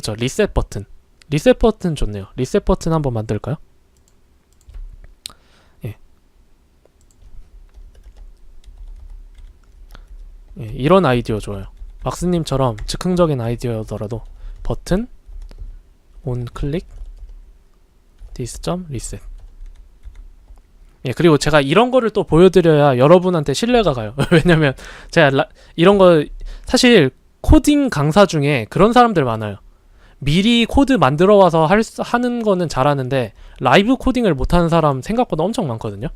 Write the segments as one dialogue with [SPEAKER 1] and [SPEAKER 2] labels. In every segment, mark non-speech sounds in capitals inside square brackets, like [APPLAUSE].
[SPEAKER 1] 그쵸 리셋 버튼. 리셋 버튼 좋네요. 리셋 버튼 한번 만들까요? 예. 예, 이런 아이디어 좋아요. 막스님처럼 즉흥적인 아이디어더라도 버튼 온 클릭 디스 점 리셋. 예 그리고 제가 이런 거를 또 보여드려야 여러분한테 신뢰가 가요. [LAUGHS] 왜냐면 제가 라- 이런 거 사실 코딩 강사 중에 그런 사람들 많아요 미리 코드 만들어 와서 할, 수- 하는 거는 잘하는데 라이브 코딩을 못하는 사람 생각보다 엄청 많거든요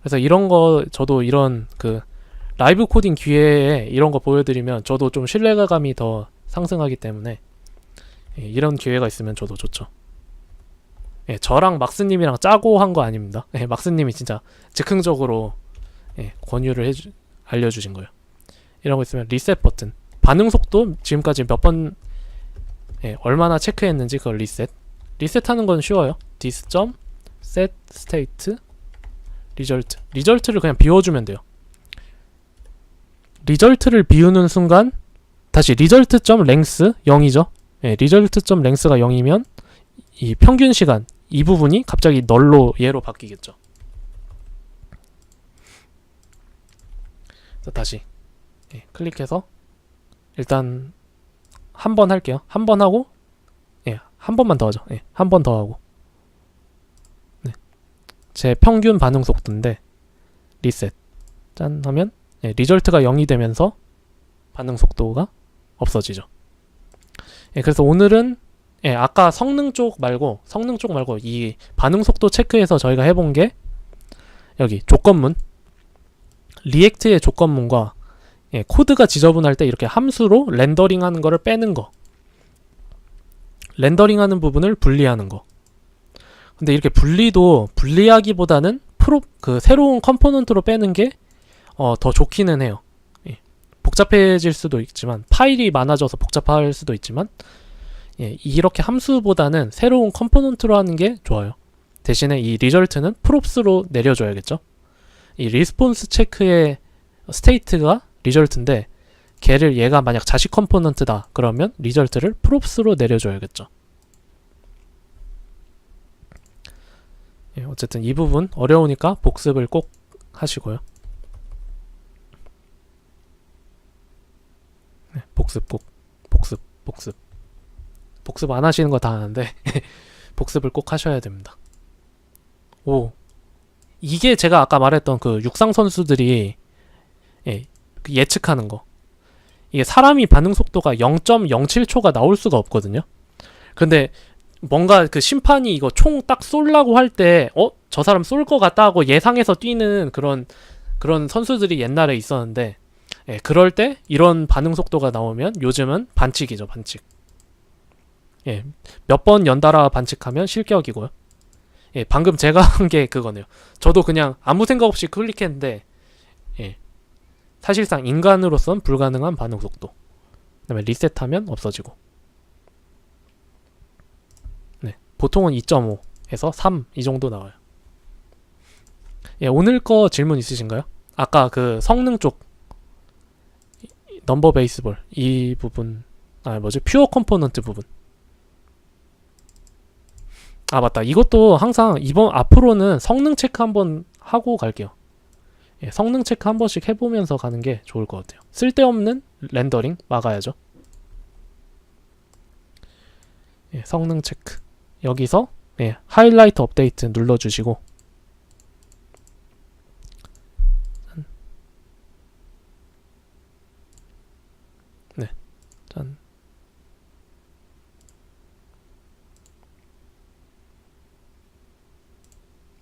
[SPEAKER 1] 그래서 이런 거 저도 이런 그 라이브 코딩 기회에 이런 거 보여드리면 저도 좀 신뢰감이 더 상승하기 때문에 예, 이런 기회가 있으면 저도 좋죠. 예, 저랑 막스님이랑 짜고 한 거 아닙니다. 예, 막스님이 진짜 즉흥적으로 예, 권유를 해주, 알려주신 거예요. 이런 거 있으면 리셋 버튼 반응 속도 지금까지 몇 번 예, 얼마나 체크했는지 그걸 리셋 리셋하는 건 쉬워요. this 점 set state result 리절트를 그냥 비워주면 돼요. 리절트를 비우는 순간 다시 리절트 점 랭스 0이죠. 예, 리절트 점 랭스가 0이면 이 평균 시간 이 부분이 갑자기 널로 얘로 바뀌겠죠. 다시 예, 클릭해서 일단 한 번 할게요. 한 번 하고 예, 한 번만 더 하죠. 예, 한 번 더 하고 네. 제 평균 반응 속도인데 리셋 짠 하면 예, 리절트가 0이 되면서 반응 속도가 없어지죠. 예, 그래서 오늘은 예, 아까 성능 쪽 말고 성능 쪽 말고 이 반응 속도 체크해서 저희가 해본 게 여기 조건문 리액트의 조건문과 예, 코드가 지저분할 때 이렇게 함수로 렌더링하는 거를 빼는 거 렌더링하는 부분을 분리하는 거 근데 이렇게 분리도 분리하기보다는 프로 그 새로운 컴포넌트로 빼는 게 어, 더 좋기는 해요. 예. 복잡해질 수도 있지만 파일이 많아져서 복잡할 수도 있지만 예, 이렇게 함수보다는 새로운 컴포넌트로 하는 게 좋아요. 대신에 이 리절트는 프롭스로 내려줘야겠죠. 이 리스폰스 체크의 스테이트가 리절트인데 걔를 얘가 만약 자식 컴포넌트다 그러면 리절트를 프롭스로 내려줘야겠죠. 예, 어쨌든 이 부분 어려우니까 복습을 꼭 하시고요. 네, 복습 꼭 복습 복습 복습 안 하시는 거 다 아는데 [LAUGHS] 복습을 꼭 하셔야 됩니다. 오 이게 제가 아까 말했던 그 육상 선수들이 예, 그 예측하는 거 이게 사람이 반응 속도가 0.07초가 나올 수가 없거든요. 근데 뭔가 그 심판이 이거 총 딱 쏠라고 할 때 어? 저 사람 쏠 것 같다 하고 예상해서 뛰는 그런 그런 선수들이 옛날에 있었는데 예, 그럴 때 이런 반응 속도가 나오면 요즘은 반칙이죠, 반칙. 예, 몇 번 연달아 반칙하면 실격이고요. 예, 방금 제가 [LAUGHS] 한 게 그거네요. 저도 그냥 아무 생각 없이 클릭했는데, 예, 사실상 인간으로선 불가능한 반응 속도. 그 다음에 리셋하면 없어지고. 네, 보통은 2.5에서 3 이 정도 나와요. 예, 오늘 거 질문 있으신가요? 아까 그 성능 쪽 넘버 베이스볼 이 부분 아 뭐지 퓨어 컴포넌트 부분 아 맞다 이것도 항상 이번 앞으로는 성능 체크 한번 하고 갈게요 예, 성능 체크 한 번씩 해보면서 가는 게 좋을 것 같아요 쓸데없는 렌더링 막아야죠 예, 성능 체크 여기서 예, 하이라이트 업데이트 눌러주시고 짠.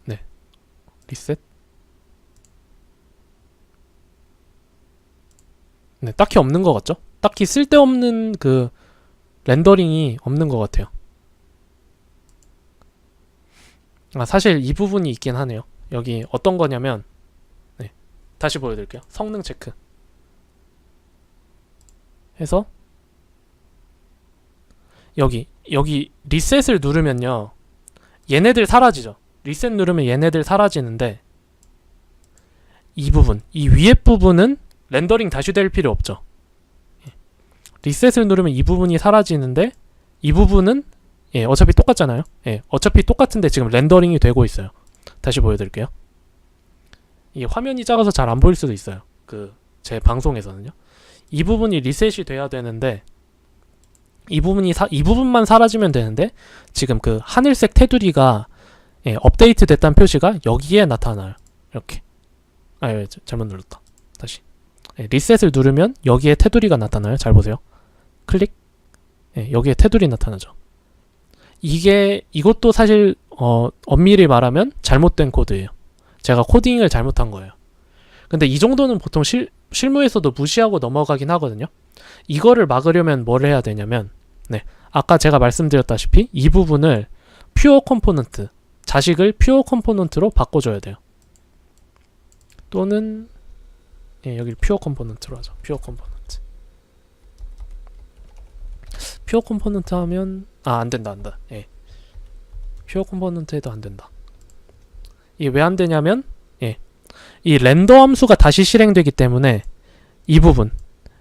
[SPEAKER 1] 네. 리셋. 네, 딱히 없는 것 같죠? 딱히 쓸데없는 그 렌더링이 없는 것 같아요. 아, 사실 이 부분이 있긴 하네요. 여기 어떤 거냐면, 네. 다시 보여드릴게요. 성능 체크. 해서 여기 여기 리셋을 누르면요 얘네들 사라지죠 리셋 누르면 얘네들 사라지는데 이 부분 이 위에 부분은 렌더링 다시 될 필요 없죠 예. 리셋을 누르면 이 부분이 사라지는데 이 부분은 예, 어차피 똑같잖아요. 예, 어차피 똑같은데 지금 렌더링이 되고 있어요. 다시 보여드릴게요. 이 화면이 작아서 잘 안 보일 수도 있어요. 그 제 방송에서는요. 이 부분이 리셋이 돼야 되는데 이 부분이 사, 이 부분만 사라지면 되는데 지금 그 하늘색 테두리가 예, 업데이트 됐다는 표시가 여기에 나타나요. 이렇게. 아, 예, 자- 잘못 눌렀다. 예, 리셋을 누르면 여기에 테두리가 나타나요. 잘 보세요. 클릭. 예, 여기에 테두리 나타나죠. 이게 이것도 사실 어, 엄밀히 말하면 잘못된 코드예요. 제가 코딩을 잘못한 거예요. 근데 이 정도는 보통 실, 실무에서도 무시하고 넘어가긴 하거든요. 이거를 막으려면 뭘 해야 되냐면 네. 아까 제가 말씀드렸다시피 이 부분을 퓨어 컴포넌트 자식을 퓨어 컴포넌트로 바꿔줘야 돼요. 또는 예, 여기 퓨어 컴포넌트로 하죠. 퓨어 컴포넌트. 퓨어 컴포넌트 하면 아, 안 된다. 안 된다. 예. 퓨어 컴포넌트에도 안 된다. 이게 왜 안 되냐면 예. 이 렌더 함수가 다시 실행되기 때문에 이 부분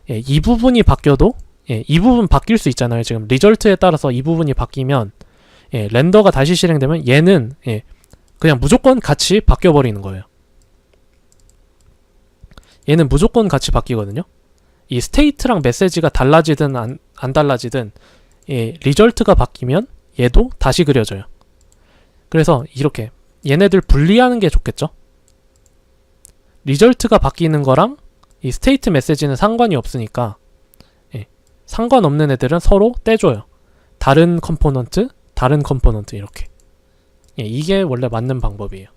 [SPEAKER 1] 예, 이 부분이 바뀌어도 예, 이 부분 바뀔 수 있잖아요. 지금 리절트에 따라서 이 부분이 바뀌면 예, 렌더가 다시 실행되면 얘는 예, 그냥 무조건 같이 바뀌어 버리는 거예요. 얘는 무조건 같이 바뀌거든요. 이 스테이트랑 메시지가 달라지든 안, 안 달라지든 예, 리절트가 바뀌면 얘도 다시 그려져요. 그래서 이렇게 얘네들 분리하는 게 좋겠죠. 리절트가 바뀌는 거랑 이 스테이트 메시지는 상관이 없으니까 예, 상관없는 애들은 서로 떼줘요. 다른 컴포넌트, 다른 컴포넌트 이렇게. 예, 이게 원래 맞는 방법이에요.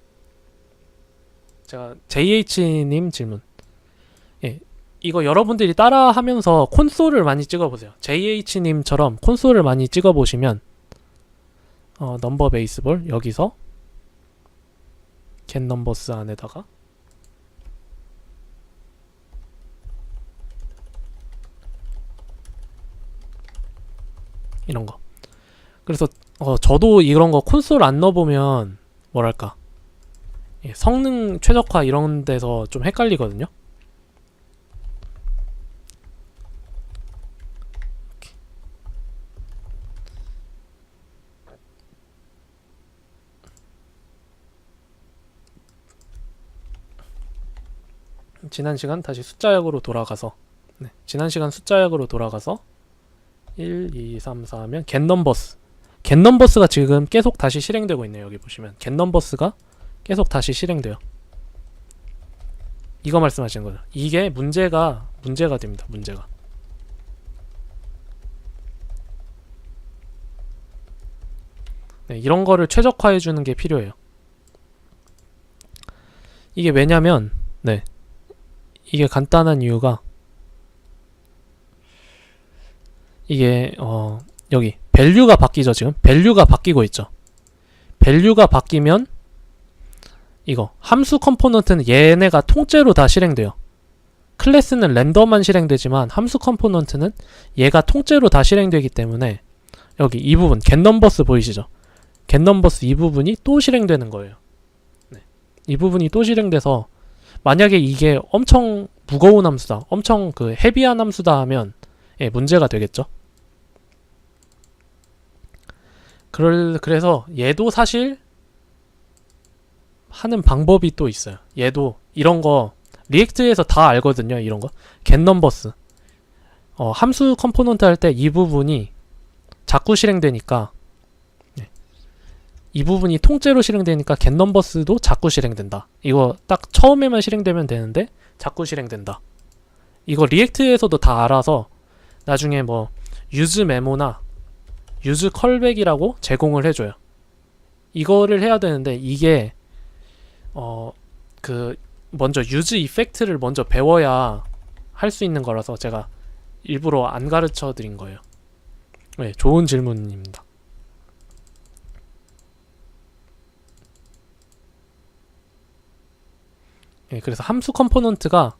[SPEAKER 1] 제가 JH님 질문. 예, 이거 여러분들이 따라하면서 콘솔을 많이 찍어보세요. JH님처럼 콘솔을 많이 찍어보시면 어, 넘버 베이스볼 여기서 겟 넘버스 안에다가 이런 거. 그래서 어, 저도 이런 거 콘솔 안 넣어보면 뭐랄까 예, 성능 최적화 이런 데서 좀 헷갈리거든요. 지난 시간 다시 숫자역으로 돌아가서 네, 지난 시간 숫자역으로 돌아가서 1, 2, 3, 4 하면 겟 넘버스 겟 넘버스가 지금 계속 다시 실행되고 있네요. 여기 보시면 겟 넘버스가 계속 다시 실행돼요. 이거 말씀하시는 거죠. 이게 문제가 문제가 됩니다. 문제가. 네, 이런 거를 최적화해 주는 게 필요해요. 이게 왜냐면 네. 이게 간단한 이유가 이게 어 여기 밸류가 바뀌죠 지금? 밸류가 바뀌고 있죠. 밸류가 바뀌면 이거 함수 컴포넌트는 얘네가 통째로 다 실행돼요. 클래스는 랜덤만 실행되지만 함수 컴포넌트는 얘가 통째로 다 실행되기 때문에 여기 이 부분 겟 넘버스 보이시죠? 겟 넘버스 이 부분이 또 실행되는 거예요. 네. 이 부분이 또 실행돼서 만약에 이게 엄청 무거운 함수다 엄청 그 헤비한 함수다 하면 예, 문제가 되겠죠 그럴, 그래서 얘도 사실 하는 방법이 또 있어요. 얘도 이런 거 리액트에서 다 알거든요. 이런 거. 겟 넘버스. 어, 함수 컴포넌트 할 때 이 부분이 자꾸 실행되니까 네. 이 부분이 통째로 실행되니까 겟 넘버스도 자꾸 실행된다. 이거 딱 처음에만 실행되면 되는데 자꾸 실행된다. 이거 리액트에서도 다 알아서 나중에 뭐 유즈 메모나 유즈 컬백이라고 제공을 해줘요. 이거를 해야 되는데 이게 어 그 먼저 유즈 이펙트를 먼저 배워야 할 수 있는 거라서 제가 일부러 안 가르쳐 드린 거예요. 네, 좋은 질문입니다. 예, 그래서 함수 컴포넌트가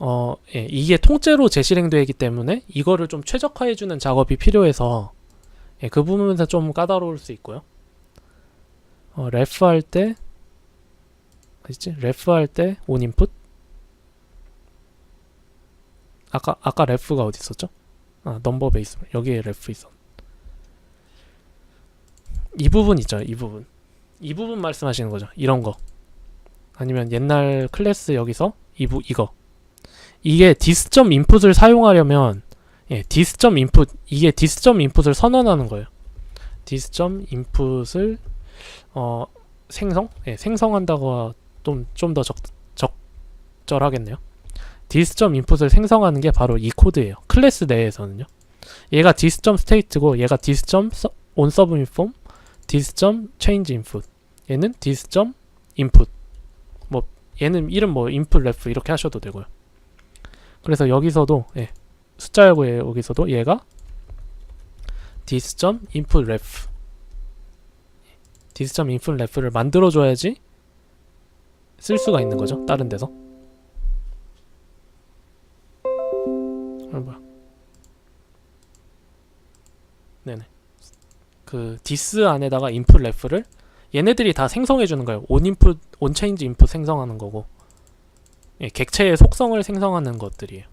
[SPEAKER 1] 어, 예, 이게 통째로 재실행되기 때문에 이거를 좀 최적화해주는 작업이 필요해서 예, 그 부분에서 좀 까다로울 수 있고요. 어, 레프 할 때, 어딨지? 레프 할 때, 온 인풋? 아까, 아까 레프가 어디 있었죠? 아, 넘버 베이스. 여기에 레프 있었. 이 부분 있죠 이 부분 이 부분 말씀하시는 거죠 이런 거 아니면 옛날 클래스 여기서 이부 이거 이게 디스점 인풋을 사용하려면 예, 디스점 인풋 이게 디스점 인풋을 선언하는 거예요. 디스점 인풋을 어 생성 예, 생성한다고 좀 좀 더 적절하겠네요. 디스점 인풋을 생성하는 게 바로 이 코드예요. 클래스 내에서는요. 얘가 디스점 스테이트고 얘가 디스점 온 서브 인폼 디스점 체인지 인풋 얘는 디스점 인풋 뭐 얘는 이름 뭐 인풋 레프 이렇게 하셔도 되고요. 그래서 여기서도 예, 숫자열고에 여기서도 얘가 디스점 인풋 레프 디스점 인풋 레프를 만들어 줘야지 쓸 수가 있는 거죠. 다른 데서. 아 뭐야? 네네. 그 디스 안에다가 인풋 레프를 얘네들이 다 생성해 주는 거예요. 온 인풋, 온 체인지 인풋 생성하는 거고. 예, 객체의 속성을 생성하는 것들이에요.